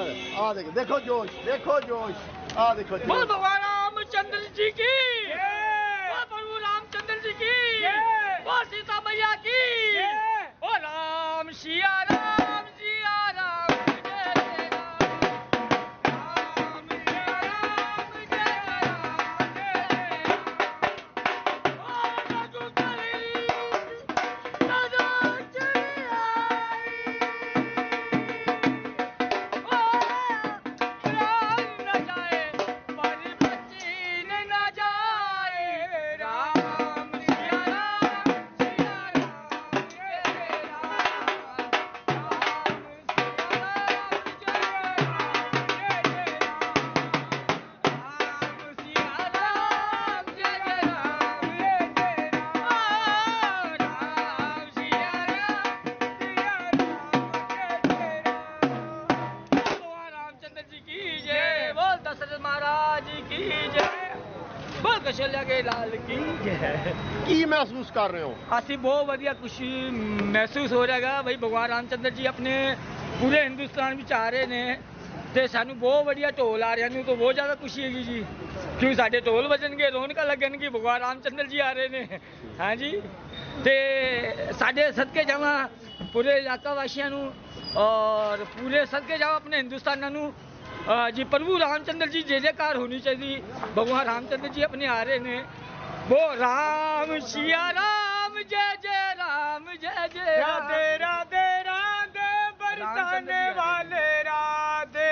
ਆ ਦੇਖੋ ਦੇਖੋ ਜੋਸ਼ ਦੇਖੋ ਜੋਸ਼ ਆ ਦੇਖੋ बोल ਜੋਸ਼ भगवान रामचंद्र जी की बोल प्रभु रामचंद्र जी की बोल सीता मैया की ओ राम सिया राम ਮਹਿਸੂਸ ਕਰ ਰਹੇ ਹੋ? ਅਸੀਂ ਬਹੁਤ ਵਧੀਆ ਖੁਸ਼ੀ ਮਹਿਸੂਸ ਹੋ ਰਿਹਾਗਾ ਬਈ ਭਗਵਾਨ ਰਾਮਚੰਦਰ ਜੀ ਆਪਣੇ ਪੂਰੇ ਹਿੰਦੁਸਤਾਨ ਵਿੱਚ ਆ ਰਹੇ ਨੇ ਤੇ ਸਾਨੂੰ ਬਹੁਤ ਵਧੀਆ ਢੋਲ ਆ ਰਿਹਾ। ਨੂੰ ਤਾਂ ਬਹੁਤ ਜ਼ਿਆਦਾ ਖੁਸ਼ੀ ਹੈਗੀ ਜੀ। ਕਿਉਂਕਿ ਸਾਡੇ ਢੋਲ ਵੱਜਣਗੇ, ਰੌਣਕਾਂ ਲੱਗਣਗੇ, ਭਗਵਾਨ ਰਾਮਚੰਦਰ ਜੀ ਆ ਰਹੇ ਨੇ। ਹਾਂਜੀ ਤੇ ਸਾਡੇ ਸਦਕੇ ਜਾਵਾਂ ਪੂਰੇ ਇਲਾਕਾ ਵਾਸੀਆਂ ਨੂੰ ਔਰ ਪੂਰੇ ਸਦਕੇ ਜਾਵਾਂ ਆਪਣੇ ਹਿੰਦੁਸਤਾਨਾਂ ਨੂੰ ਜੀ ਪ੍ਰਭੂ ਰਾਮਚੰਦਰ ਜੀ ਜੈ ਜੈਕਾਰ ਹੋਣੀ ਚਾਹੀਦੀ, ਭਗਵਾਨ ਰਾਮਚੰਦਰ ਜੀ ਆਪਣੇ ਆ ਰਹੇ ਨੇ। वो राम सिया राम जय जय राम जय जय राधे राधे राधे बरसाने वाले राधे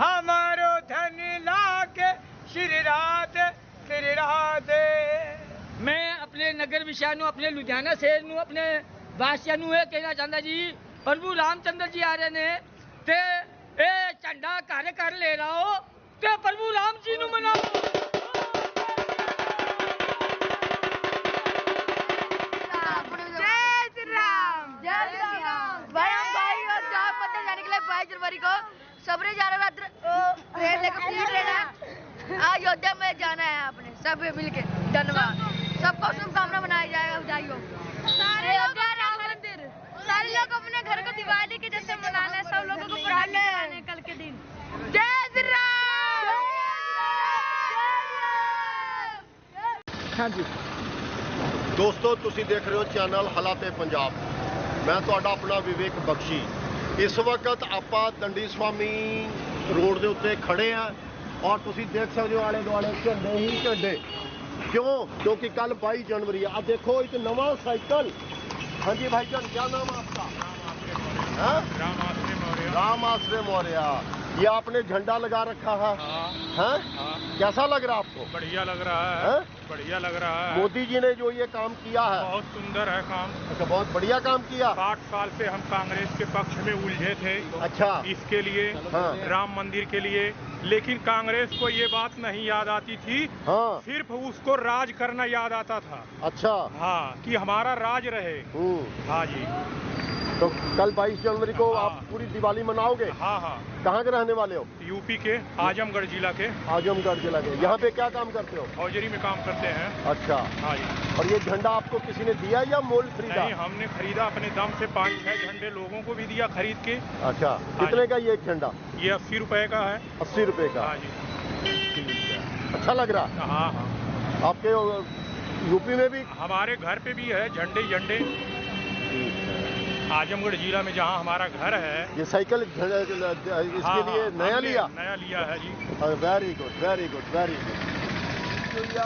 हमारो धन लाके श्री राधे श्री राधे ਮੈਂ ਆਪਣੇ ਨਗਰ ਵਿਸ਼ਾ ਨੂੰ ਆਪਣੇ ਲੁਧਿਆਣਾ ਸ਼ਹਿਰ ਨੂੰ ਆਪਣੇ ਵਾਸੀਆਂ ਨੂੰ ਇਹ ਕਹਿਣਾ ਚਾਹੁੰਦਾ ਜੀ ਪ੍ਰਭੂ ਰਾਮਚੰਦਰ ਜੀ ਆ ਰਹੇ ਨੇ ਤੇ ਇਹ ਝੰਡਾ ਘਰ ਘਰ ਲੈ ਰਾਓ ਤੇ ਪ੍ਰਭੂ ਰਾਮ ਜੀ ਨੂੰ ਮਨਾਓ लिए बाईस जनवरी को सबरे जा रहे रात्र ट्रेन लेकर फ्री ट्रेन है अयोध्या में जाना है आपने सब मिल के धन्यवाद सबको शुभकामना मनाया जाएगा बधाई हो अयोध्या राम मंदिर सारे लोग अपने घर को दिवाली के जैसे मनाना है सब लोगों को पटाखे जलाने हैं कल के दिन जय श्री राम ਹਾਂਜੀ ਦੋਸਤੋ ਤੁਸੀਂ ਦੇਖ ਰਹੇ ਹੋ ਚੈਨਲ ਹਾਲਾਤੇ ਪੰਜਾਬ ਮੈਂ ਤੁਹਾਡਾ ਆਪਣਾ ਵਿਵੇਕ ਬਖਸ਼ੀ ਇਸ ਵਕਤ ਆਪਾਂ ਦੰਡੀ ਸਵਾਮੀ ਰੋਡ ਦੇ ਉੱਤੇ ਖੜੇ ਆ ਔਰ ਤੁਸੀਂ ਦੇਖ ਸਕਦੇ ਹੋ ਆਲੇ ਦੁਆਲੇ ਝੰਡੇ ਹੀ ਝੰਡੇ ਕਿਉਂ ਕਿਉਂਕਿ ਕੱਲ 22 ਜਨਵਰੀ ਆ ਦੇਖੋ ਇੱਕ ਨਵਾਂ ਸਾਈਕਲ ਹਾਂਜੀ ਭਾਈ ਜਾਨ ਕੀ ਨਾਮ ਹੈ आपका हाँ? राम आश्रय मौर्य राम आश्रय मौर्य ये आपने झंडा लगा रखा है हाँ हैं? हाँ कैसा लग रहा है आपको बढ़िया लग रहा है हैं? बढ़िया लग रहा है। मोदी जी ने जो ये काम किया है बहुत सुंदर है काम। अच्छा बहुत बढ़िया काम किया। साठ साल से हम कांग्रेस के पक्ष में उलझे थे। अच्छा। इसके लिए हाँ। राम मंदिर के लिए। लेकिन कांग्रेस को ये बात नहीं याद आती थी। हाँ। सिर्फ़ उसको राज करना याद आता था। अच्छा। हाँ कि हमारा राज रहे। हम्म। हाँ जी। तो कल 22 जनवरी को हाँ। आप पूरी दिवाली मनाओगे? हाँ हाँ। कहाँ के रहने वाले हो? यूपी के आजमगढ़ जिला के। आजमगढ़ जिला के। यहाँ पे क्या काम करते हो? हौजरी में काम करते हैं। अच्छा। हाँ जी। और ये झंडा आपको किसी ने दिया या मोल खरीदा? नहीं हमने खरीदा अपने दम से पाँच छह झंडे लोगों को भी दिया खरीद के। अच्छा। कितने का ये एक झंडा? ये अस्सी रुपए का है। अस्सी रुपए का। हाँ जी। अच्छा लग रहा। है हाँ हाँ। आपके यूपी में भी? हमारे घर पे भी है झंडे झंडे। आजमगढ़ जिला में जहाँ हमारा घर है। ये साइकिल इसके हाँ, लिए हाँ, नया लिया। नया लिया है जी। Very good very good very good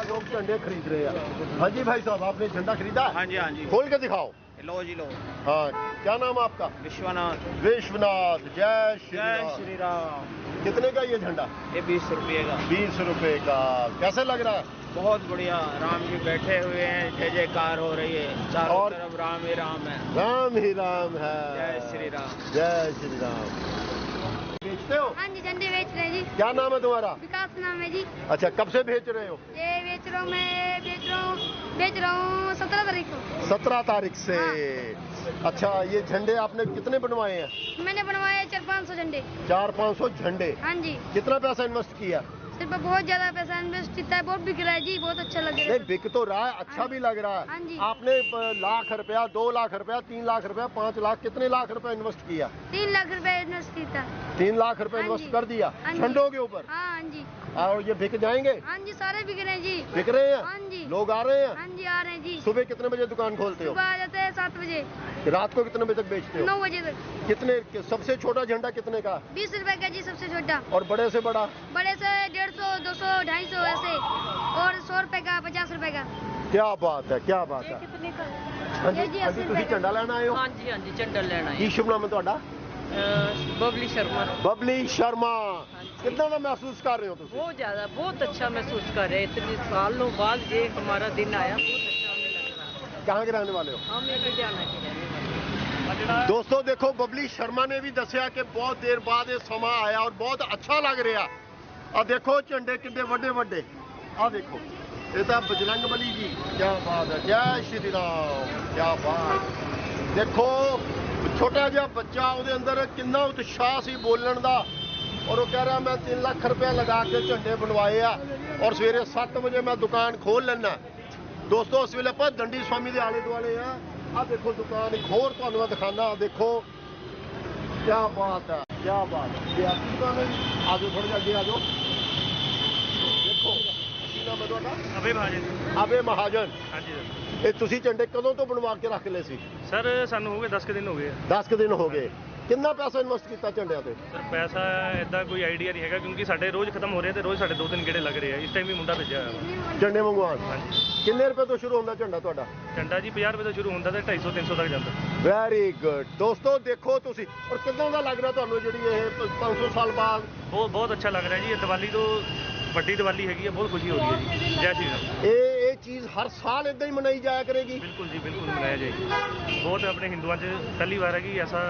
लोग झंडे खरीद रहे हैं हाँ जी भाई साहब आपने झंडा खरीदा हाँ? जी हाँ जी। खोल के दिखाओ। लो जी लो। हाँ क्या नाम आपका? विश्वनाथ। विश्वनाथ जय श्री जय श्री राम। कितने का ये झंडा? ये बीस रुपए का। बीस रुपए का। कैसे लग रहा है? बहुत बढ़िया। राम जी बैठे हुए हैं। जय जयकार हो रही है। चारों और- तरफ़ राम ही राम है। राम ही राम है। जय श्री राम। जय श्री राम। बेचते हो? हाँ जी झंडे बेच रहे हैं जी। क्या नाम है तुम्हारा? विकास नाम है जी। अच्छा कब से बेच रहे हो? ये बेच रहा हूँ मैं बेच रहा हूँ बेच रहा हूँ सत्रह तारीख को। सत्रह तारीख से। हाँ। अच्छा ये झंडे आपने कितने बनवाए हैं? मैंने बनवाए चार पाँच सौ झंडे। चार पाँच सौ झंडे। हाँ जी। कितना पैसा इन्वेस्ट किया? सिर्फ़ बहुत ज़्यादा पैसा इन्वेस्ट किया है बहुत बिक रहा है जी बहुत अच्छा लग रहा नहीं है बिक तो रहा है अच्छा भी लग रहा हाँ। है आपने लाख रुपया दो लाख रुपया तीन लाख रुपया पाँच लाख कितने लाख रुपया इन्वेस्ट किया? तीन लाख रुपया इन्वेस्ट किया। तीन लाख रुपए हाँ इन्वेस्ट कर दिया हाँ। झंडों के ऊपर? हाँ हाँ जी। और ये बिक जाएँगे? हाँ जी सारे बिक रहे हैं जी। बिक रहे हैं हाँ? हैं जी। लोग आ रहे हैं? हाँ जी आ रहे हैं जी। सुबह कितने बजे दुकान खोलते हो? सुबह आ जाते हैं सात बजे। रात को कितने बजे तक बेचते हो? नौ बजे तक। कितने सबसे छोटा झंडा कितने का? बीस रुपए का जी सबसे छोटा। और बड़े से बड़ा? बड़े से डेढ़ सौ दो सौ ढाई सौ ऐसे और सौ रुपए का पचास रुपए का क्या बात है क्या बात है कितने का ਹਾਂਜੀ ਇਹ ਜੀ ਹਾਂਜੀ 80 ਤੁਸੀਂ ਰੁਪਏ ਝੰਡਾ ਲੈਣ ਆਏ ਹੋ ਹਾਂਜੀ ਹਾਂਜੀ ਝੰਡਾ ਲੈਣਾ ਕੀ ਹੈ ਸ਼ੁਭ ਨਾਮ ਹੈ ਤੁਹਾਡਾ ਅਹ ਬਬਲੀ ਸ਼ਰਮਾ ਬਬਲੀ ਸ਼ਰਮਾ ਕਿੱਦਾਂ ਦਾ ਮਹਿਸੂਸ ਕਰ ਰਹੇ ਹੋ ਤੁਸੀਂ बहुत ज्यादा बहुत अच्छा महसूस कर रहे हैं इतने सालों बाद ये हमारा दिन आया बहुत अच्छा हमें लग रहा है ਕਹਾਂ ਕੇ ਰਹਿਣੇ ਵਾਲੇ ਹੋ हम ये लुधियाना के रहने वाले हैं। ਦੋਸਤੋ ਦੇਖੋ ਬਬਲੀ ਸ਼ਰਮਾ ਨੇ ਵੀ ਦੱਸਿਆ ਕਿ ਬਹੁਤ ਦੇਰ ਬਾਅਦ ਇਹ ਸਮਾਂ ਆਇਆ ਔਰ ਬਹੁਤ ਅੱਛਾ ਲੱਗ ਰਿਹਾ ਆ ਦੇਖੋ ਝੰਡੇ ਕਿੰਨੇ ਵੱਡੇ ਵੱਡੇ। ਆ ਦੇਖੋ। ਇਹ ਤਾਂ ਬਜਰੰਗ ਬਲੀ ਜੀ। ਕੀ ਬਾਤ ਹੈ। ਜੈ ਸ਼੍ਰੀ ਰਾਮ। ਕੀ ਬਾਤ। ਦੇਖੋ, ਛੋਟਾ ਜਿਹਾ ਬੱਚਾ ਉਹਦੇ ਅੰਦਰ ਕਿੰਨਾ ਉਤਸ਼ਾਹ ਸੀ ਬੋਲਣ ਦਾ। ਔਰ ਉਹ ਕਹਿ ਰਿਹਾ, ਮੈਂ 3 ਲੱਖ ਰੁਪਏ ਲਗਾ ਕੇ ਝੰਡੇ ਬਣਵਾਏ ਆ। ਔਰ ਸਵੇਰੇ 7 ਵਜੇ ਮੈਂ ਦੁਕਾਨ ਖੋਲ ਲੈਣਾ ਦੋਸਤੋ, ਉਸ ਵੇਲੇ ਆਪਾਂ ਦੰਡੀ ਸਵਾਮੀ ਦੇ ਆਲੇ ਦੁਆਲੇ ਆ। ਆ ਦੇਖੋ ਦੁਕਾਨ ਇੱਕ ਹੋਰ ਤੁਹਾਨੂੰ ਮੈਂ ਦਿਖਾਣਾ ਦੇਖੋ ਕਿਆ ਬਾਤ ਹੈ ਕੀ ਬਾਤ ਹੈ। ਇਹ ਆਪੀ ਆਜੋ ਥੋੜਾ ਜਿਹਾ ਅੱਗੇ ਆਜੋ। ਦੇਖੋ ਤੁਹਾਡਾ? ਅਬੇ ਮਹਾਜਨ। ਹਾਂਜੀ। ਇਹ ਤੁਸੀਂ ਝੰਡੇ ਕਦੋਂ ਤੋਂ ਬਣਵਾ ਕੇ ਰੱਖ ਲਏ ਸੀ? ਸਰ ਸਾਨੂੰ ਹੋ ਗਏ 10 ਕੁ ਦਿਨ ਹੋ ਗਏ 10 ਕੁ ਦਿਨ ਹੋ ਗਏ। ਕਿੰਨਾ ਪੈਸਾ ਇਨਵੈਸਟ ਕੀਤਾ ਝੰਡਿਆਂ ਤੇ? ਸਰ ਪੈਸਾ ਇਦਾਂ ਕੋਈ ਆਈਡੀਆ ਨਹੀਂ ਹੈਗਾ ਕਿਉਂਕਿ ਸਾਡੇ ਰੋਜ਼ ਖਤਮ ਹੋ ਰਹੇ ਤੇ ਰੋਜ਼ ਸਾਡੇ ਦੋ ਤਿੰਨ ਗੇੜੇ ਲੱਗ ਰਹੇ ਆ। ਇਸ ਟਾਈਮ ਵੀ ਮੁੰਡਾ ਭੇਜਿਆ ਹੋਇਆ। ਝੰਡੇ ਮੰਗਵਾਉਣ? ਹਾਂਜੀ। ਕਿੰਨੇ ਰੁਪਏ ਤੋਂ ਸ਼ੁਰੂ ਹੁੰਦਾ ਝੰਡਾ ਤੁਹਾਡਾ? ਝੰਡਾ ਜੀ 50 ਰੁਪਏ ਤੋਂ ਸ਼ੁਰੂ ਹੁੰਦਾ ਤੇ 250 300 ਤੱਕ ਜਾਂਦਾ। ਵੈਰੀ ਗੁੱਡ ਦੋਸਤੋ ਦੇਖੋ ਤੁਸੀਂ। ਔਰ ਕਿੰਨਾ ਦਾ ਲੱਗ ਰਿਹਾ ਤੁਹਾਨੂੰ ਜਿਹੜੀ ਇਹ 500 ਸਾਲ ਬਾਅਦ? ਬਹੁਤ ਬਹੁਤ ਅੱਛਾ ਲੱਗ ਰਿਹਾ ਜੀ। ਇਹ ਦੀਵਾਲੀ ਤੋਂ ਵੱਡੀ ਦੀਵਾਲੀ ਹੈਗੀ ਹੈ ਬਹੁਤ ਖੁਸ਼ੀ ਹੋ ਰਹੀ ਹੈ ਜੀ। ਜੈ ਸ਼੍ਰੀ ਰਾਮ। ਇਹ ਇਹ ਚੀਜ਼ ਹਰ ਸਾਲ ਇਦਾਂ ਹੀ ਮਨਾਈ ਜਾਇਆ ਕਰੇਗੀ? ਬਿਲਕੁਲ ਜੀ ਬਿਲਕੁਲ ਮਨਾਇਆ ਜਾਏਗੀ। ਬਹੁਤ ਆਪਣੇ ਹਿੰਦੂਆਂ 'ਚ ਪਹਿਲੀ ਵਾਰ ਹੈ ਕਿ ਐਸਾ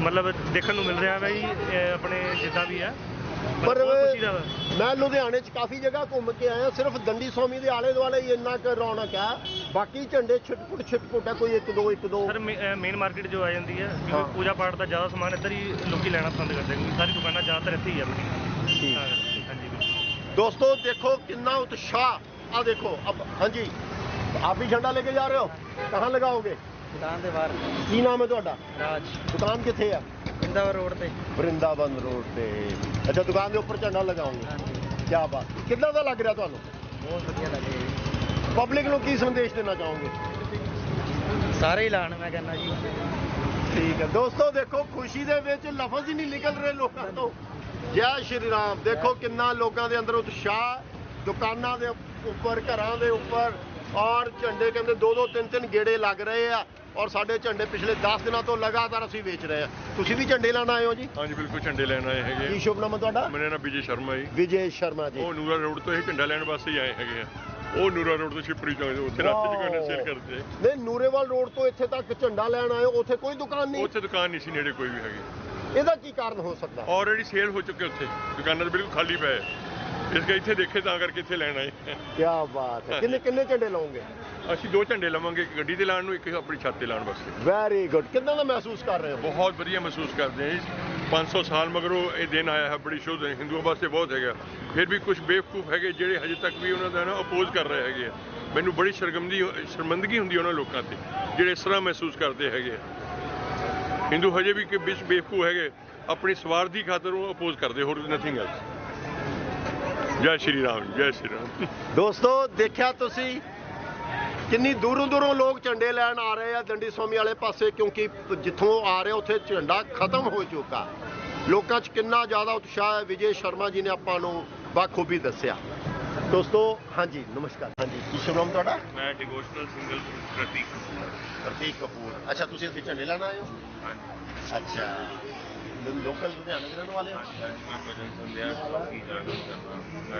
ਮਤਲਬ ਦੇਖਣ ਨੂੰ ਮਿਲ ਰਿਹਾ ਹੈ ਜੀ ਇਹ ਆਪਣੇ ਜਿੱਦਾਂ ਵੀ ਹੈ ਪਰ ਬਹੁਤ ਖੁਸ਼ੀ ਦਾ ਵਾ। ਮੈਂ ਲੁਧਿਆਣੇ 'ਚ ਕਾਫੀ ਜਗ੍ਹਾ ਘੁੰਮ ਕੇ ਆਇਆ ਸਿਰਫ ਦੰਡੀ ਸਵਾਮੀ ਦੇ ਆਲੇ ਦੁਆਲੇ ਹੀ ਇੰਨਾ ਕੁ ਰੌਣਕ ਹੈ ਬਾਕੀ ਝੰਡੇ ਛਿਟਪੁਟ ਛਿਟਪੁਟ ਹੈ ਕੋਈ ਇੱਕ ਦੋ ਇੱਕ ਦੋ ਸਰ ਮੇਨ ਮਾਰਕੀਟ ਜੋ ਆ ਜਾਂਦੀ ਹੈ ਹਾਂ। ਕਿਉਂਕਿ ਪੂਜਾ ਪਾਠ ਦਾ ਜ਼ਿਆਦਾ ਸਮਾਨ ਇੱਧਰ ਹੀ ਲੋਕੀ ਲੈਣਾ ਪਸੰਦ ਕਰਦੇ ਕਿਉਂਕਿ ਸਾਰੀ ਦੁਕਾਨਾਂ ਜ਼ਿਆਦਾਤਰ ਇੱਥੇ ਹੀ ਆ ਆਪਣੀ ਠੀਕ। ਹਾਂ, ਹਾਂਜੀ ਬਿਲਕੁਲ ਦੋਸਤੋ ਦੇਖੋ ਕਿੰਨਾ ਉਤਸ਼ਾਹ ਆ ਦੇਖੋ ਅਬ ਹਾਂਜੀ आप भी झंडा लेके जा रहे हो कहाँ लगाओगे ਦੁਕਾਨ ਦੇ ਬਾਹਰ। ਕੀ ਨਾਮ ਹੈ ਤੁਹਾਡਾ? ਰਾਜ। ਦੁਕਾਨ ਕਿੱਥੇ ਆ? ਇੰਦਾਵਰ ਰੋਡ ਤੇ। ਵਰਿੰਦਾਵਨ ਰੋਡ ਤੇ। ਅੱਛਾ ਦੁਕਾਨ ਦੇ ਉੱਪਰ ਝੰਡਾ ਲਗਾਉਂਗੇ ਹਾਂਜੀ। ਕੀ ਬਾਤ। ਕਿੱਦਾਂ ਦਾ ਲੱਗ ਰਿਹਾ ਤੁਹਾਨੂੰ? ਬਹੁਤ ਵਧੀਆ ਲੱਗੇ ਪਬਲਿਕ ਨੂੰ ਕੀ ਸੰਦੇਸ਼ ਦੇਣਾ ਚਾਹੋਗੇ? ਸਾਰੇ ਹੀ ਲਾਣ ਮੈਂ ਕਹਿੰਦਾ ਜੀ। ਠੀਕ ਹੈ। ਦੋਸਤੋ ਦੇਖੋ ਖੁਸ਼ੀ ਦੇ ਵਿੱਚ ਲਫ਼ਜ਼ ਹੀ ਨਹੀਂ ਨਿਕਲ ਰਹੇ ਲੋਕਾਂ ਤੋਂ। ਜੈ ਸ਼੍ਰੀ ਰਾਮ। ਦੇਖੋ ਕਿੰਨਾ ਲੋਕਾਂ ਦੇ ਅੰਦਰ ਉਤਸ਼ਾਹ ਦੁਕਾਨਾਂ ਦੇ ਉੱਪਰ ਘਰਾਂ ਦੇ ਉੱਪਰ ਔਰ ਝੰਡੇ ਕਹਿੰਦੇ ਦੋ ਦੋ ਤਿੰਨ ਤਿੰਨ ਗੇੜੇ ਲੱਗ ਰਹੇ ਆ। ਔਰ ਸਾਡੇ ਝੰਡੇ ਪਿਛਲੇ 10 ਦਿਨਾਂ ਤੋਂ ਲਗਾਤਾਰ ਅਸੀਂ ਵੇਚ ਰਹੇ ਆ ਤੁਸੀਂ ਵੀ ਝੰਡੇ ਲੈਣ ਆਏ ਹੋ ਜੀ? ਹਾਂਜੀ ਬਿਲਕੁਲ ਝੰਡੇ ਲੈਣ ਆਏ ਕੀ ਹੈਗੇ ਸ਼ੁਭ ਨਾਮ ਹੈ ਤੁਹਾਡਾ? ਮੇਰਾ ਨਾਮ ਵਿਜੇ ਸ਼ਰਮਾ ਜੀ। ਵਿਜੇ ਸ਼ਰਮਾ ਜੀ। ਉਹ ਨੂਰਾ ਰੋਡ ਤੋਂ ਇਹ ਝੰਡਾ ਲੈਣ ਵਾਸਤੇ ਹੀ ਆਏ ਹੈਗੇ ਆ। ਉਹ ਨੂਰਾ ਰੋਡ ਤੋਂ ਸ਼ਿਪਰੀ ਚੌਂਕ ਤੋਂ ਉੱਥੇ ਰਾਤੀ ਚ ਕੋਈ ਸੇਲ ਕਰਦੇ ਆ। ਨਹੀਂ ਨੂਰੇਵਾਲ ਰੋਡ ਤੋਂ ਇੱਥੇ ਤੱਕ ਝੰਡਾ ਲੈਣ ਆਏ ਹੋ? ਉੱਥੇ ਕੋਈ ਦੁਕਾਨ ਨਹੀਂ? ਉੱਥੇ ਦੁਕਾਨ ਨਹੀਂ ਸੀ ਨੇੜੇ ਕੋਈ ਵੀ ਹੈਗੀ। ਇਹਦਾ ਕੀ ਕਾਰਨ ਹੋ ਸਕਦਾ? ਆਲਰੇਡੀ ਸੇਲ ਹੋ ਚੁੱਕੇ ਉੱਥੇ। ਦੁਕਾਨਾਂ ਤੇ ਬਿਲਕੁਲ ਖਾਲੀ ਪਏ। ਇਸ ਕਰਕੇ ਇੱਥੇ ਦੇਖੇ ਤਾਂ ਕਰਕੇ ਇੱਥੇ ਲੈਣ ਆਏ। ਕੀ ਬਾਤ ਹੈ। ਕਿੰਨੇ ਕਿੰਨੇ ਝੰਡੇ ਲਾਉਂਗੇ ਅਸੀਂ ਦੋ ਝੰਡੇ ਲਵਾਂਗੇ ਇੱਕ ਗੱਡੀ ਤੇ ਲਾਉਣ ਨੂੰ ਇੱਕ ਆਪਣੀ ਛੱਤ ਤੇ ਲਾਉਣ ਵਾਸਤੇ। ਵੈਰੀ ਗੁੱਡ ਕਿੰਨਾ ਦਾ ਮਹਿਸੂਸ ਕਰ ਰਹੇ ਹੋ? ਬਹੁਤ ਵਧੀਆ ਮਹਿਸੂਸ ਕਰਦੇ ਹਾਂ ਜੀ। 500 ਸਾਲ ਮਗਰੋਂ ਇਹ ਦਿਨ ਆਇਆ ਹੈ ਬੜੀ ਸ਼ੁੱਧ ਹੈ। ਹਿੰਦੂਆਂ ਵਾਸਤੇ ਬਹੁਤ ਹੈਗਾ। ਫਿਰ ਵੀ ਕੁਝ ਬੇਵਕੂਫ ਹੈਗੇ ਜਿਹੜੇ ਹਜੇ ਤੱਕ ਵੀ ਉਹਨਾਂ ਦਾ ਨਾ ਅਪੋਜ਼ ਕਰ ਰਹੇ ਹੈਗੇ ਮੈਨੂੰ ਬੜੀ ਸ਼ਰਮਿੰਦੀ ਸ਼ਰਮਿੰਦਗੀ ਹੁੰਦੀ ਹੈ ਉਹਨਾਂ ਲੋਕਾਂ ਤੇ ਜਿਹੜੇ ਇਸ ਤਰ੍ਹਾਂ ਮਹਿਸੂਸ ਕਰਦੇ ਹੈਗੇ ਹਿੰਦੂ ਹਜੇ ਵੀ ਕਿ ਵਿੱਚ ਬੇਵਕੂਫ ਹੈਗੇ ਆਪਣੀ ਸਵਾਰਥ ਖਾਤਰ ਉਹ ਅਪੋਜ਼ ਕਰਦੇ ਹੋਰ ਨਥਿੰਗ ਐਲਸ ਜੈ ਸ਼੍ਰੀ ਰਾਮ ਜੈ ਸ਼੍ਰੀ ਰਾਮ। ਦੋਸਤੋ ਦੇਖਿਆ ਤੁਸੀਂ? ਕਿੰਨੀ ਦੂਰੋਂ ਦੂਰੋਂ ਲੋਕ ਝੰਡੇ ਲੈਣ ਆ ਰਹੇ ਆ ਦੰਡੀ ਸਵਾਮੀ ਵਾਲੇ ਪਾਸੇ ਕਿਉਂਕਿ ਜਿੱਥੋਂ ਆ ਰਹੇ ਉੱਥੇ ਝੰਡਾ ਖਤਮ ਹੋ ਚੁੱਕਾ। ਲੋਕਾਂ 'ਚ ਕਿੰਨਾ ਜ਼ਿਆਦਾ ਉਤਸ਼ਾਹ ਹੈ ਵਿਜੇ ਸ਼ਰਮਾ ਜੀ ਨੇ ਆਪਾਂ ਨੂੰ ਬਾਖੂਬੀ ਦੱਸਿਆ। ਦੋਸਤੋ ਹਾਂਜੀ ਨਮਸਕਾਰ। ਹਾਂਜੀ ਕੀ ਸ਼ੁਭ ਨਾਮ ਤੁਹਾਡਾ? ਮੈਂ ਡਿਵੋਸ਼ਨਲ ਸਿੰਗਲ ਪ੍ਰਤੀਕ ਪ੍ਰਤੀਕ ਕਪੂਰ। ਅੱਛਾ ਤੁਸੀਂ ਇੱਥੇ ਝੰਡੇ ਲੈਣ ਆਏ ਹੋ? ਅੱਛਾ। ਲੋਕਲ ਲੁਧਿਆਣੇ ਦੇ ਰਹਿਣ ਵਾਲੇ ਹੋ?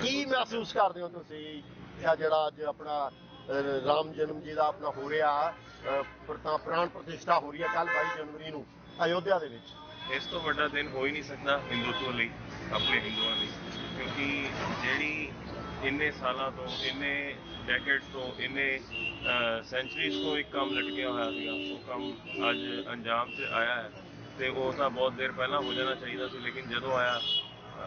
ਕੀ ਮਹਿਸੂਸ ਕਰਦੇ ਹੋ ਤੁਸੀਂ? ਇਹ ਜਿਹੜਾ ਅੱਜ ਆਪਣਾ ਰਾਮ ਜਨਮ ਜੀ ਦਾ ਆਪਣਾ ਹੋ ਰਿਹਾ ਪ੍ਰਤਾ ਪ੍ਰਾਣ ਪ੍ਰਤਿਸ਼ਠਾ ਹੋ ਰਹੀ ਹੈ ਕੱਲ 22 ਜਨਵਰੀ ਨੂੰ ਅਯੋਧਿਆ ਦੇ ਵਿੱਚ। ਇਸ ਤੋਂ ਵੱਡਾ ਦਿਨ ਹੋ ਹੀ ਨਹੀਂ ਸਕਦਾ ਹਿੰਦੂਤਵ ਲਈ, ਆਪਣੇ ਹਿੰਦੂਆਂ ਲਈ, ਕਿਉਂਕਿ ਜਿਹੜੀ ਇੰਨੇ ਸਾਲਾਂ ਤੋਂ, ਇੰਨੇ ਡੈਕੇਡਸ ਤੋਂ, ਇੰਨੇ ਸੈਂਚਰੀਜ਼ ਤੋਂ ਇੱਕ ਕੰਮ ਲਟਕਿਆ ਹੋਇਆ ਸੀਗਾ, ਉਹ ਕੰਮ ਅੱਜ ਅੰਜਾਮ 'ਚ ਆਇਆ ਹੈ ਤੇ ਉਹ ਤਾਂ ਬਹੁਤ ਦੇਰ ਪਹਿਲਾਂ ਹੋ ਜਾਣਾ ਚਾਹੀਦਾ ਸੀ, ਲੇਕਿਨ ਜਦੋਂ ਆਇਆ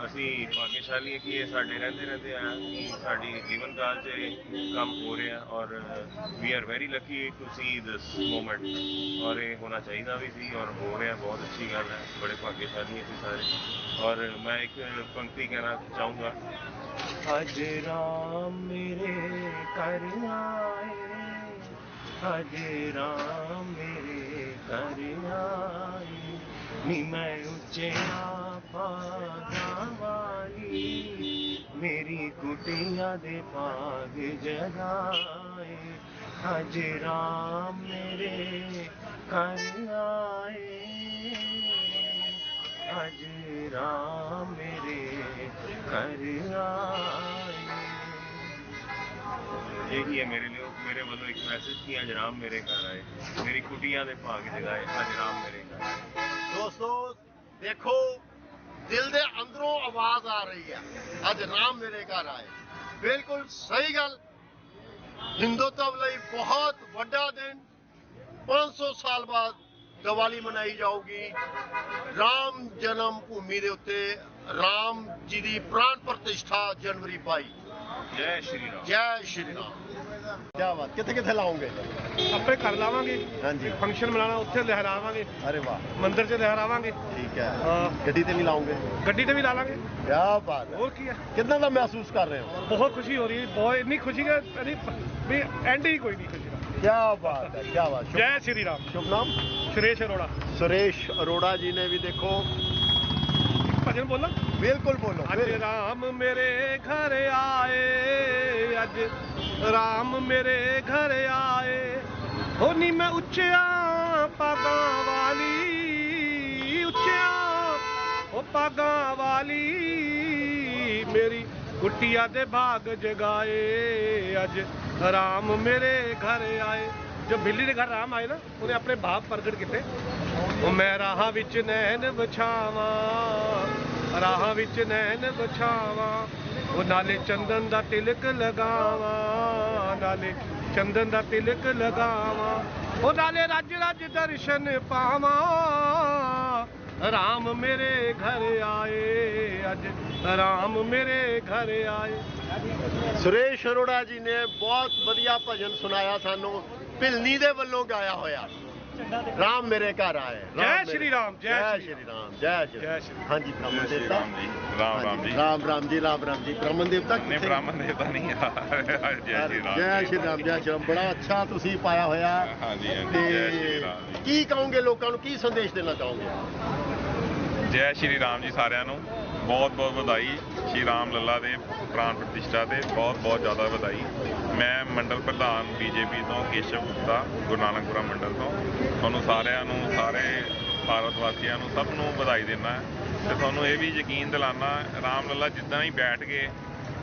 ਅਸੀਂ ਭਾਗਿਆਸ਼ਾਲੀ ਹਾਂ ਕਿ ਇਹ ਸਾਡੇ ਰਹਿੰਦੇ ਰਹਿੰਦੇ ਆ, ਕਿ ਸਾਡੀ ਜੀਵਨ ਕਾਲ 'ਚ ਇਹ ਕੰਮ ਹੋ ਰਿਹਾ ਔਰ we are very lucky to see this moment ਔਰ ਇਹ ਹੋਣਾ ਚਾਹੀਦਾ ਵੀ ਸੀ ਔਰ ਹੋ ਰਿਹਾ, ਬਹੁਤ ਅੱਛੀ ਗੱਲ ਹੈ, ਬੜੇ ਭਾਗਿਆਸ਼ਾਲੀ ਅਸੀਂ ਸਾਰੇ। ਔਰ ਮੈਂ ਇੱਕ ਪੰਕਤੀ ਕਹਿਣਾ ਚਾਹੂੰਗਾ। ਅੱਜ ਰਾਮ ਮੇਰੇ ਘਰ ਆਏ, ਅੱਜ ਰਾਮ ਮੇਰੇ ਘਰ ਆਏ, ਨੀ ਮੈਂ ਉੱਚਿਆ आजा मेरी कुटिया दे पाग जगाए। राम मेरे घर आए। हजरा मेरे घर आए। यही है मेरे लिए मेरे वालों एक मैसेज किया अज राम मेरे घर आए। मेरी कुटिया दे भाग जगाए अज राम मेरे घर आए। दोस्तों देखो ਦਿਲ ਦੇ ਅੰਦਰੋਂ ਆਵਾਜ਼ ਆ ਰਹੀ ਹੈ ਅੱਜ ਰਾਮ ਮੇਰੇ ਘਰ ਆਏ। ਬਿਲਕੁਲ ਸਹੀ ਗੱਲ। ਹਿੰਦੂਤਵ ਲਈ ਬਹੁਤ ਵੱਡਾ ਦਿਨ। 500 ਸਾਲ ਬਾਅਦ ਦੀਵਾਲੀ ਮਨਾਈ ਜਾਊਗੀ। ਰਾਮ ਜਨਮ ਭੂਮੀ ਦੇ ਉੱਤੇ ਰਾਮ ਜੀ ਦੀ ਪ੍ਰਾਣ ਪ੍ਰਤਿਸ਼ਠਾ ਜਨਵਰੀ 22 ਜੈ ਸ਼੍ਰੀ ਰਾਮ। ਜੈ ਸ਼੍ਰੀ ਰਾਮ। ਕੀ ਬਾਤ ਕਿੱਥੇ ਕਿੱਥੇ ਲਾਉਂਗੇ ਆਪਣੇ ਘਰ ਲਾਵਾਂਗੇ। ਹਾਂਜੀ। ਫੰਕਸ਼ਨ ਮਨਾਣਾ ਉੱਥੇ ਲਹਿਰਾਵਾਂਗੇ। ਅਰੇ ਵਾਹ। ਮੰਦਿਰ 'ਚ ਲਹਿਰਾਵਾਂਗੇ। ਠੀਕ ਹੈ। ਹਾਂ। ਗੱਡੀ ਤੇ ਵੀ ਲਾਉਂਗੇ ਗੱਡੀ ਤੇ ਵੀ ਲਾ ਲਾਂਗੇ। ਕੀ ਬਾਤ ਹੈ। ਹੋਰ ਕੀ ਹੈ? ਕਿੰਨਾ ਦਾ ਮਹਿਸੂਸ ਕਰ ਰਹੇ ਹੋ? ਬਹੁਤ ਖੁਸ਼ੀ ਹੋ ਰਹੀ ਹੈ। ਬਹੁਤ ਇੰਨੀ ਖੁਸ਼ੀ ਹੈ ਵੀ ਐਂਡ ਹੀ ਕੋਈ ਨਹੀਂ ਖੁਸ਼ੀ ਦਾ। ਕੀ ਬਾਤ ਹੈ ਕੀ ਬਾਤ। ਜੈ ਸ਼੍ਰੀ ਰਾਮ। ਸ਼ੁਭ ਨਾਮ? ਸੁਰੇਸ਼ ਅਰੋੜਾ। ਸੁਰੇਸ਼ ਅਰੋੜਾ ਜੀ ਨੇ ਵੀ ਦੇਖੋ ਭਜਨ ਬੋਲਾਂ। ਬਿਲਕੁਲ ਬੋਲੋ ਅੱਜ ਰਾਮ ਮੇਰੇ ਘਰ ਆਏ ਅੱਜ ਰਾਮ ਮੇਰੇ ਘਰ ਆਏ। ਹੋ ਨੀ ਮੈਂ ਉੱਚਿਆ ਪਾਗਾਂ ਵਾਲੀ ਉੱਚਿਆ ਉਹ ਪਾਗਾਂ ਵਾਲੀ। ਮੇਰੀ ਕੁੱਟੀਆਂ ਦੇ ਭਾਗ ਜਗਾਏ ਅੱਜ ਰਾਮ ਮੇਰੇ ਘਰ ਆਏ। ਜੋ ਬਿੱਲੀ ਦੇ ਘਰ ਰਾਮ ਆਏ ਨਾ ਉਹਨੇ ਆਪਣੇ ਭਾਵ ਪ੍ਰਗਟ ਕੀਤੇ। ਉਹ ਮੈਂ ਰਾਹਾਂ ਵਿੱਚ ਨੈਣ ਵਿਛਾਵਾਂ, ਰਾਹਾਂ ਵਿੱਚ ਨੈਣ ਵਿਛਾਵਾਂ, ਉਹ ਨਾਲੇ ਚੰਦਨ ਦਾ ਤਿਲਕ ਲਗਾਵਾਂ, ਨਾਲੇ ਚੰਦਨ ਦਾ ਤਿਲਕ ਲਗਾਵਾਂ, ਉਹ ਨਾਲੇ ਰੱਜ ਰੱਜ ਦਰਸ਼ਨ ਪਾਵਾਂ। ਰਾਮ ਮੇਰੇ ਘਰ ਆਏ, ਅੱਜ ਰਾਮ ਮੇਰੇ ਘਰ ਆਏ। ਸੁਰੇਸ਼ ਅਰੋੜਾ ਜੀ ਨੇ ਬਹੁਤ ਵਧੀਆ ਭਜਨ ਸੁਣਾਇਆ ਸਾਨੂੰ, ਭਿਲਨੀ ਦੇ ਵੱਲੋਂ ਗਾਇਆ ਹੋਇਆ। ਰਾਮ ਮੇਰੇ ਘਰ ਆਏ। ਜੈ ਸ਼੍ਰੀ ਰਾਮ, ਜੈ ਸ਼੍ਰੀ ਰਾਮ। ਜੈ ਸ਼੍ਰੀ ਹਾਂਜੀ ਸ਼੍ਰੀ ਦੇਵਤਾ। ਰਾਮ ਜੀ, ਰਾਮ ਜੀ। ਰਾਮ ਰਾਮ ਜੀ ਰਾਮ ਰਾਮ ਜੀ। ਬ੍ਰਾਹਮਣ ਦੇਵਤਾ ਨਹੀਂ ਕਿੱਥੇ? ਬ੍ਰਾਹਮਣ ਦੇਵਤਾ ਨਹੀਂ ਆ। ਜੈ ਸ਼੍ਰੀ ਰਾਮ ਜੈ। ਸ਼੍ਰੀ ਰਾਮ ਜੈ ਸ਼੍ਰੀ ਰਾਮ। ਬੜਾ ਅੱਛਾ ਤੁਸੀਂ ਪਾਇਆ ਹੋਇਆ। ਹਾਂਜੀ ਹਾਂਜੀ ਤੇ ਜੈ ਸ਼੍ਰੀ ਰਾਮ ਜੀ। ਕੀ ਕਹੋਗੇ ਲੋਕਾਂ ਨੂੰ? ਕੀ ਸੰਦੇਸ਼ ਦੇਣਾ ਚਾਹੋਗੇ? ਜੈ ਸ਼੍ਰੀ ਰਾਮ ਜੀ ਸਾਰਿਆਂ ਨੂੰ। ਬਹੁਤ ਬਹੁਤ ਵਧਾਈ ਸ਼੍ਰੀ ਰਾਮ ਲੱਲਾ ਦੇ ਪ੍ਰਾਣ ਪ੍ਰਤਿਸ਼ਠਾ ਤੇ ਬਹੁਤ ਬਹੁਤ ਜ਼ਿਆਦਾ ਵਧਾਈ। ਮੈਂ ਮੰਡਲ ਪ੍ਰਧਾਨ ਬੀਜੇਪੀ ਤੋਂ ਕੇਸ਼ਵ ਗੁਪਤਾ, ਗੁਰੂ ਨਾਨਕਪੁਰਾ ਮੰਡਲ ਤੋਂ। ਤੁਹਾਨੂੰ ਸਾਰਿਆਂ ਨੂੰ, ਸਾਰੇ ਭਾਰਤ ਵਾਸੀਆਂ ਨੂੰ ਸਭ ਨੂੰ ਵਧਾਈ ਦਿੰਦਾ ਤੇ ਤੁਹਾਨੂੰ ਇਹ ਵੀ ਯਕੀਨ ਦਿਲਾਨਾ, ਰਾਮ ਲੱਲਾ ਜਿੱਦਾਂ ਹੀ ਬੈਠ ਗਏ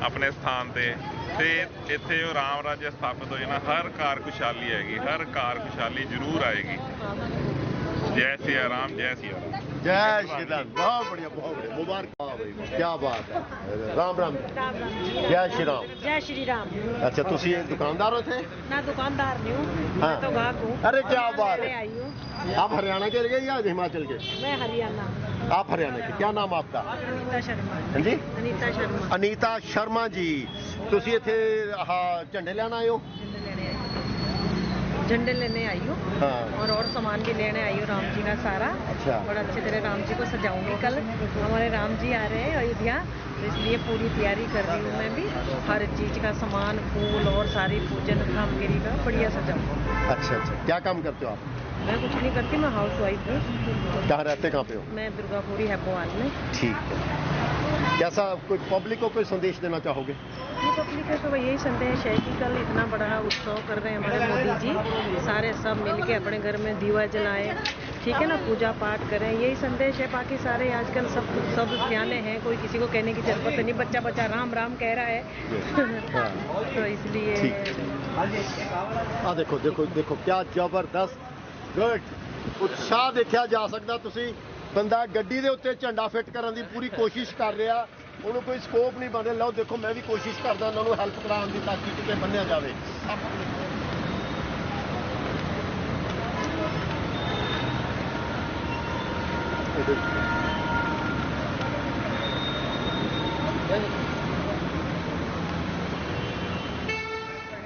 ਆਪਣੇ ਸਥਾਨ ਤੇ ਤੇ ਇੱਥੇ ਉਹ ਰਾਮ ਰਾਜ ਸਥਾਪਿਤ ਹੋ ਜਾਣਾ ਹਰ ਕਾਰ ਖੁਸ਼ਹਾਲੀ ਆਏਗੀ ਹਰ ਕਾਰ ਖੁਸ਼ਹਾਲੀ ਜ਼ਰੂਰ ਆਏਗੀ। ਜੈ ਸਿਆ ਰਾਮ, ਜੈ ਸਿਆ जय श्री राम। बहुत बढ़िया बहुत बढ़िया। मुबारक। क्या बात है। राम राम। जय श्री राम। जय श्री राम। अच्छा तुम दुकानदार हो थे दुकानदार नहीं हाँ। तो अरे क्या बात है। आप हरियाणा के गए या हिमाचल के मैं हरियाणा। आप हरियाणा के। क्या नाम आपका? अनीता शर्मा। हाँ जी। अनीता शर्मा। अनीता शर्मा जी। तुम इतने हाँ, झंडे लैन आए हो? झंडे लेने आई हूँ। ਹਾਂ और और सामान भी लेने आई हूँ राम जी का सारा। अच्छा। और अच्छे तरह राम जी को सजाऊँगी कल। हमारे राम जी आ रहे हैं अयोध्या तो इसलिए पूरी तैयारी कर रही हूँ मैं भी। हर चीज़ का सामान फूल और सारी पूजन सामग्री का बढ़िया सजाऊँगा। अच्छा अच्छा। क्या काम करते हो आप? मैं कुछ नहीं करती मैं हाउस वाइफ हूँ। कहाँ रहते कहाँ पे हो? मैं दुर्गापुरी हैबोवाल में। ठीक है। कैसा कुछ पब्लिक को कोई संदेश देना चाहोगे? पब्लिक को तो यही संदेश है कि कल इतना बड़ा उत्सव कर रहे हैं हमारे मोदी जी। सारे सब मिलके अपने घर में दीवा जलाएँ ठीक है ना पूजा पाठ करें यही संदेश है। बाकी सारे आजकल सब सब सियाने हैं कोई किसी को कहने की ज़रूरत नहीं बच्चा बच्चा राम राम कह रहा है। हाँ। तो इसलिए हाँ देखो देखो देखो क्या ज़बरदस्त गुड उत्साह देखा जा सकता तुम्हें ਬੰਦਾ ਗੱਡੀ ਦੇ ਉੱਤੇ ਝੰਡਾ ਫਿੱਟ ਕਰਨ ਦੀ ਪੂਰੀ ਕੋਸ਼ਿਸ਼ ਕਰ ਰਿਹਾ, ਉਹਨੂੰ ਕੋਈ ਸਕੋਪ ਨਹੀਂ ਬਣ ਰਿਹਾ। ਲਓ, ਦੇਖੋ, ਮੈਂ ਵੀ ਕੋਸ਼ਿਸ਼ ਕਰਦਾ ਉਹਨਾਂ ਨੂੰ ਹੈਲਪ ਕਰਾਉਣ ਦੀ ਤਾਂ ਕਿ ਕਿਤੇ ਬੰਨਿਆ ਜਾਵੇ।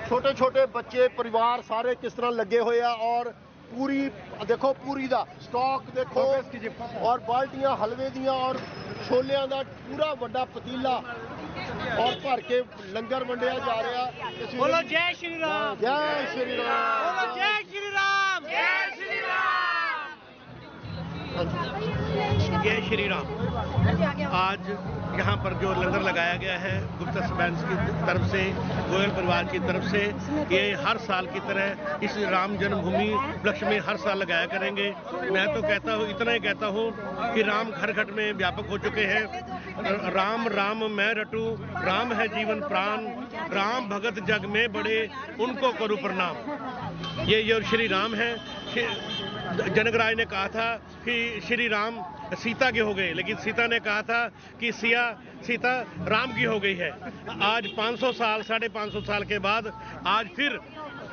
ਛੋਟੇ ਛੋਟੇ ਬੱਚੇ, ਪਰਿਵਾਰ ਸਾਰੇ ਕਿਸ ਤਰ੍ਹਾਂ ਲੱਗੇ ਹੋਏ ਆ ਔਰ ਪੂਰੀ ਦੇਖੋ ਪੂਰੀ ਦਾ ਸਟਾਕ ਦੇਖੋ ਔਰ ਬਾਲਟੀਆਂ ਹਲਵੇ ਦੀਆਂ ਔਰ ਛੋਲਿਆਂ ਦਾ ਪੂਰਾ ਵੱਡਾ ਪਤੀਲਾ ਔਰ ਭਰ ਕੇ ਲੰਗਰ ਵੰਡਿਆ ਜਾ ਰਿਹਾ। ਬੋਲੋ ਜੈ ਸ਼੍ਰੀ ਰਾਮ। ਜੈ ਸ਼੍ਰੀ ਰਾਮ। ਬੋਲੋ ਜੈ ਸ਼੍ਰੀ ਰਾਮ। ਜੈ ਸ਼੍ਰੀ ਰਾਮ। ਜੈ ਸ਼੍ਰੀ ਰਾਮ। आज यहाँ पर जो लंगर लगाया गया है गुप्ता बैंक की तरफ़ से, गोयल परिवार की तरफ़ से, ये हर साल की तरह इस राम जन्मभूमि उपलक्ष्य में हर साल लगाया करेंगे। मैं तो कहता हूँ, इतना ही कहता हूँ कि राम घर घर में व्यापक हो चुके हैं। राम राम मैं रटू, राम है जीवन प्राण, राम भगत जग में बड़े, उनको करूँ प्रणाम। ये जो श्री राम है जनकराज ने कहा था कि श्री राम सीता के हो गए, लेकिन सीता ने कहा था कि सिया, सीता राम की हो गई है। आज 500 साल, साढ़े पाँच सौ साल के बाद आज फिर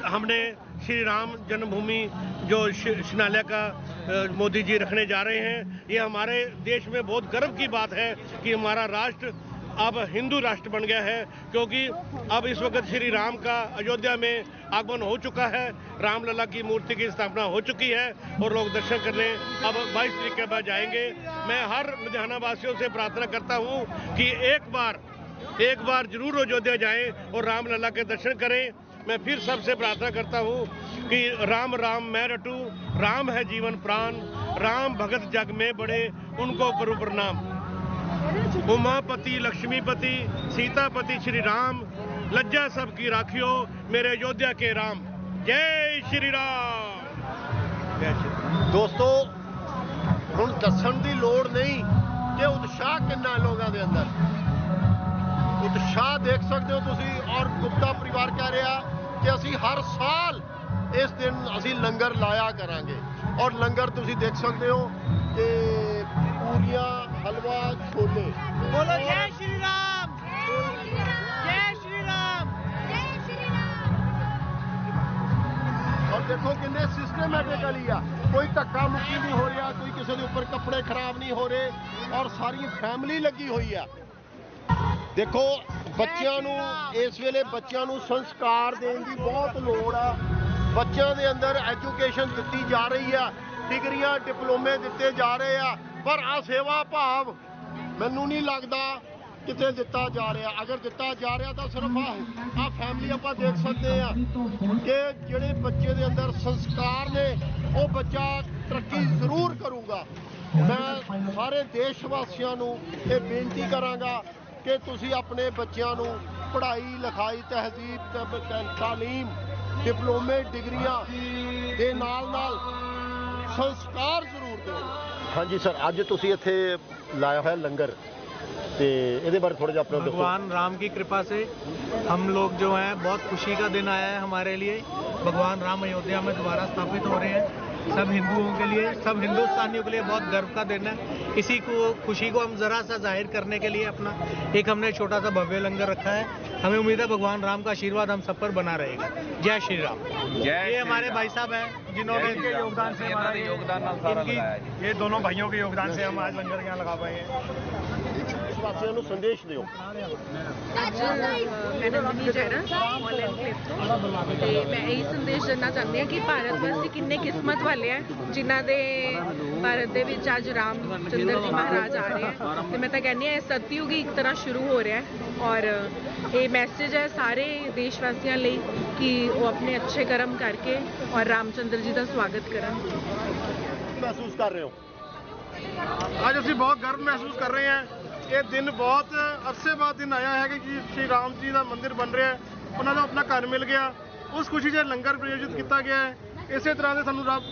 हमने श्री राम जन्मभूमि जो शिनालय का मोदी जी रखने जा रहे हैं, ये हमारे देश में बहुत गर्व की बात है कि हमारा राष्ट्र अब हिंदू राष्ट्र बन गया है, क्योंकि अब इस वक्त श्री राम का अयोध्या में आगमन हो चुका है। रामलला की मूर्ति की स्थापना हो चुकी है और लोग दर्शन करने अब 22 तारीख के बाद जाएँगे। मैं हर लुधियाना वासियों से प्रार्थना करता हूँ कि एक बार एक बार ज़रूर अयोध्या जाएँ और रामलला के दर्शन करें। मैं फिर सबसे प्रार्थना करता हूँ कि राम राम, मैं रटू। राम है जीवन प्राण। राम भगत जग में बड़े, उनको करूँ प्रणाम ਉਮਾਪਤੀ ਲక్ష్ਮੀਪਤੀ ਸੀਤਾਪਤੀ, ਸ਼੍ਰੀ ਰਾਮ। ਲੱਜਾ ਸਭ ਕੀ ਰਾਖਿਓ, ਮੇਰੇ ਯੋਧਿਆ ਕੇ ਰਾਮ। ਜੈ ਸ਼੍ਰੀ ਰਾਮ। ਦੋਸਤੋ, ਹੁਣ ਦੱਸਣ ਦੀ ਲੋੜ ਨਹੀਂ ਕਿ ਉਤਸ਼ਾਹ ਕਿੰਨਾ ਲੋਕਾਂ ਦੇ ਅੰਦਰ। ਉਤਸ਼ਾਹ ਦੇਖ ਸਕਦੇ ਹੋ ਤੁਸੀਂ, ਔਰ ਗੁਪਤਾ ਪਰਿਵਾਰ ਕਹਿ ਰਿਹਾ ਕਿ ਅਸੀਂ ਹਰ ਸਾਲ ਇਸ ਦਿਨ ਅਸੀਂ ਲੰਗਰ ਲਾਇਆ ਕਰਾਂਗੇ। ਔਰ ਲੰਗਰ ਤੁਸੀਂ ਦੇਖ ਸਕਦੇ ਹੋ ਕਿ ਪੂਰੀਆਂ ਹਲਵਾ ਛੋਲੇ। ਬੋਲੋ ਜੈ ਸ਼੍ਰੀ ਰਾਮ। ਜੈ ਸ਼੍ਰੀ ਰਾਮ। ਜੈ ਸ਼੍ਰੀ ਰਾਮ ਔਰ ਦੇਖੋ ਕਿੰਨੇ ਸਿਸਟਮੈਟਿਕਲੀ ਆ। ਕੋਈ ਧੱਕਾ ਮੁੱਕੀ ਨਹੀਂ ਹੋ ਰਿਹਾ ਕੋਈ ਕਿਸੇ ਦੇ ਉੱਪਰ ਕੱਪੜੇ ਖਰਾਬ ਨਹੀਂ ਹੋ ਰਹੇ ਔਰ ਸਾਰੀ ਫੈਮਿਲੀ ਲੱਗੀ ਹੋਈ ਆ। ਦੇਖੋ ਬੱਚਿਆਂ ਨੂੰ ਇਸ ਵੇਲੇ ਬੱਚਿਆਂ ਨੂੰ ਸੰਸਕਾਰ ਦੇਣ ਦੀ ਬਹੁਤ ਲੋੜ ਆ। ਬੱਚਿਆਂ ਦੇ ਅੰਦਰ ਐਜੂਕੇਸ਼ਨ ਦਿੱਤੀ ਜਾ ਰਹੀ ਆ। ਡਿਗਰੀਆਂ ਡਿਪਲੋਮੇ ਦਿੱਤੇ ਜਾ ਰਹੇ ਆ। ਪਰ ਆ ਸੇਵਾ ਭਾਵ ਮੈਨੂੰ ਨਹੀਂ ਲੱਗਦਾ ਕਿਤੇ ਦਿੱਤਾ ਜਾ ਰਿਹਾ। ਅਗਰ ਦਿੱਤਾ ਜਾ ਰਿਹਾ ਤਾਂ ਸਿਰਫ ਆ ਫੈਮਿਲੀ ਆਪਾਂ ਦੇਖ ਸਕਦੇ ਆ ਕਿ ਜਿਹੜੇ ਬੱਚੇ ਦੇ ਅੰਦਰ ਸੰਸਕਾਰ ਨੇ, ਉਹ ਬੱਚਾ ਤਰੱਕੀ ਜ਼ਰੂਰ ਕਰੂਗਾ। ਮੈਂ ਸਾਰੇ ਦੇਸ਼ ਵਾਸੀਆਂ ਨੂੰ ਇਹ ਬੇਨਤੀ ਕਰਾਂਗਾ ਕਿ ਤੁਸੀਂ ਆਪਣੇ ਬੱਚਿਆਂ ਨੂੰ ਪੜ੍ਹਾਈ, ਲਿਖਾਈ ਤਹਿਜ਼ੀਬ ਤਾਲੀਮ, ਡਿਪਲੋਮੇ, ਡਿਗਰੀਆਂ ਦੇ ਨਾਲ ਨਾਲ ਸੰਸਕਾਰ ਜ਼ਰੂਰ ਦਿਓ ਹਾਂਜੀ ਸਰ ਅੱਜ ਤੁਸੀਂ ਇੱਥੇ ਲਾਇਆ ਹੋਇਆ ਲੰਗਰ ਤੇ ਇਹਦੇ ਬਾਰੇ ਥੋੜਾ ਜਿਹਾ ਆਪਣਾ भगवान राम की कृपा से हम लोग जो हैं बहुत खुशी का दिन आया है हमारे लिए भगवान राम अयोध्या में दोबारा स्थापित हो रहे हैं सब हिंदुओं के लिए सब हिंदुस्तानियों के लिए बहुत गर्व का दिन है। इसी को खुशी को हम जरा सा ज़ाहिर करने के लिए अपना एक हमने छोटा सा भव्य लंगर रखा है। हमें उम्मीद है भगवान राम का आशीर्वाद हम सब पर बना रहेगा। जय श्री राम। ये हमारे भाई साहब हैं जिन्होंने इनके योगदान से हमारा ये- ये दोनों भाइयों के योगदान से हम आज लंगर यहाँ लगा पाए हैं। ਵਾਸੀਆਂ ਨੂੰ ਸੰਦੇਸ਼ ਦਿਓ। ਮੈਂ ਨੰਦਨੀ ਜੈਰਾ ਮੌਲ ਐਨਕਲੇਵ ਤੋਂ। ਤੇ ਮੈਂ ਇਹੀ ਸੰਦੇਸ਼ ਦੇਣਾ ਚਾਹੁੰਦੀ ਹਾਂ ਕਿ ਭਾਰਤ ਵਾਸੀ ਕਿੰਨੇ ਕਿਸਮਤ ਵਾਲੇ ਆ ਜਿਨ੍ਹਾਂ ਦੇ ਭਾਰਤ ਦੇ ਵਿੱਚ ਅੱਜ ਰਾਮ ਚੰਦਰ ਜੀ ਮਹਾਰਾਜ ਆ ਰਹੇ ਆ। ਤੇ ਮੈਂ ਤਾਂ ਕਹਿੰਦੀ ਹਾਂ ਇਹ ਸਤਯੁਗ ਇੱਕ ਤਰ੍ਹਾਂ ਸ਼ੁਰੂ ਹੋ ਰਿਹਾ ਹੈ। ਔਰ ਇਹ ਮੈਸੇਜ ਹੈ ਸਾਰੇ ਦੇਸ਼ ਵਾਸੀਆਂ ਲਈ ਕਿ ਉਹ ਆਪਣੇ ਅੱਛੇ ਕਰਮ ਕਰਕੇ ਔਰ ਰਾਮਚੰਦਰ ਜੀ ਦਾ ਸਵਾਗਤ ਕਰਨ। ਮਹਿਸੂਸ ਕਰ ਰਹੇ ਹੋ? ਅੱਜ ਅਸੀਂ ਬਹੁਤ ਗਰਵ ਮਹਿਸੂਸ ਕਰ ਰਹੇ ਹਾਂ। ਇਹ ਦਿਨ ਬਹੁਤ ਅਰਸੇ ਬਾਅਦ ਦਿਨ ਆਇਆ ਹੈ ਕਿ ਸ਼੍ਰੀ ਰਾਮ ਜੀ ਦਾ ਮੰਦਿਰ ਬਣ ਰਿਹਾ ਹੈ। ਉਹਨਾਂ ਦਾ ਆਪਣਾ ਘਰ ਮਿਲ ਗਿਆ। ਉਸ ਖੁਸ਼ੀ 'ਚ ਲੰਗਰ ਪ੍ਰਯੋਜਿਤ ਕੀਤਾ ਗਿਆ ਹੈ। ਇਸੇ ਤਰ੍ਹਾਂ ਦੇ ਸਾਨੂੰ ਰੱਬ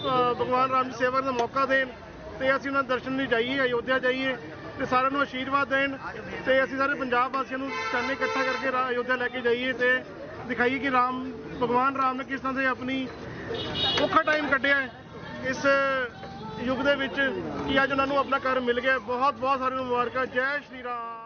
ਭਗਵਾਨ ਰਾਮ ਦੀ ਸੇਵਾ ਦਾ ਮੌਕਾ ਦੇਣ ਤੇ ਅਸੀਂ ਉਹਨਾਂ ਦਰਸ਼ਨ ਲਈ ਜਾਈਏ, ਅਯੋਧਿਆ ਜਾਈਏ ਤੇ ਸਾਰਿਆਂ ਨੂੰ ਆਸ਼ੀਰਵਾਦ ਦੇਣ ਤੇ ਅਸੀਂ ਸਾਰੇ ਪੰਜਾਬ ਵਾਸੀਆਂ ਨੂੰ ਚਾਨੇ ਇਕੱਠਾ ਕਰਕੇ ਅਯੋਧਿਆ ਲੈ ਕੇ ਜਾਈਏ ਤੇ ਦਿਖਾਈਏ ਕਿ ਰਾਮ, ਭਗਵਾਨ ਰਾਮ ਨੇ ਕਿਸ ਤਰ੍ਹਾਂ ਦੇ ਆਪਣੀ ਔਖਾ ਟਾਈਮ ਕੱਢਿਆ ਇਸ ਯੁੱਗ ਦੇ ਵਿੱਚ ਕਿ ਅੱਜ ਉਹਨਾਂ ਨੂੰ ਆਪਣਾ ਘਰ ਮਿਲ ਗਿਆ। ਬਹੁਤ ਬਹੁਤ ਸਾਰੀਆਂ ਮੁਬਾਰਕਾਂ। ਜੈ ਸ਼੍ਰੀ ਰਾਮ।